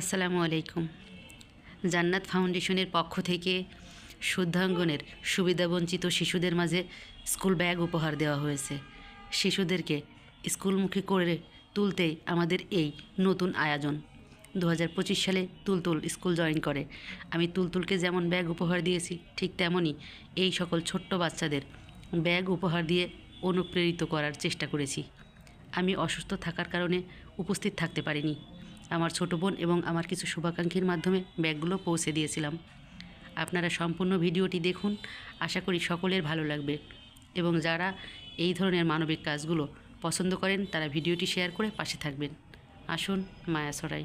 আসসালামু আলাইকুম। জান্নাত ফাউন্ডেশনের পক্ষ থেকে শুদ্ধাঙ্গনের সুবিধাবঞ্চিত শিশুদের মাঝে স্কুল ব্যাগ উপহার দেওয়া হয়েছে। শিশুদেরকে স্কুলমুখী করে তুলতেই আমাদের এই নতুন আয়োজন। দু সালে তুলতুল স্কুল জয়েন করে। আমি তুলতুলকে যেমন ব্যাগ উপহার দিয়েছি, ঠিক তেমনই এই সকল ছোট্ট বাচ্চাদের ব্যাগ উপহার দিয়ে অনুপ্রেরিত করার চেষ্টা করেছি। আমি অসুস্থ থাকার কারণে উপস্থিত থাকতে পারিনি। আমার ছোট বোন এবং আমার কিছু শুভাকাঙ্ক্ষীর মাধ্যমে ব্যাগগুলো পৌঁছে দিয়েছিলাম। আপনারা সম্পূর্ণ ভিডিওটি দেখুন, আশা করি সকলের ভালো লাগবে। এবং যারা এই ধরনের মানবিক কাজগুলো পছন্দ করেন, তারা ভিডিওটি শেয়ার করে পাশে থাকবেন। আসুন, মায়া সরাই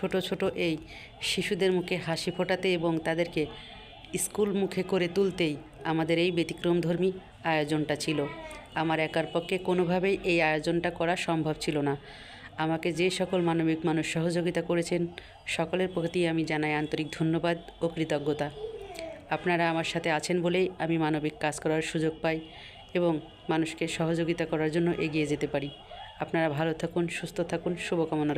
ছোট ছোট এই শিশুদের মুখে হাসি ফোটাতে এবং তাদেরকে স্কুল মুখে করে তুলতেই আমাদের এই ব্যতিক্রমধর্মী আয়োজনটা ছিল। আমার একার পক্ষে কোনোভাবেই এই আয়োজনটা করা সম্ভব ছিল না। আমাকে যে সকল মানবিক মানুষ সহযোগিতা করেছেন, সকলের প্রতি আমি জানাই আন্তরিক ধন্যবাদ ও কৃতজ্ঞতা। আপনারা আমার সাথে আছেন বলেই আমি মানবিক কাজ করার সুযোগ পাই এবং মানুষকে সহযোগিতা করার জন্য এগিয়ে যেতে পারি। আপনারা ভালো থাকুন, সুস্থ থাকুন, শুভকামনা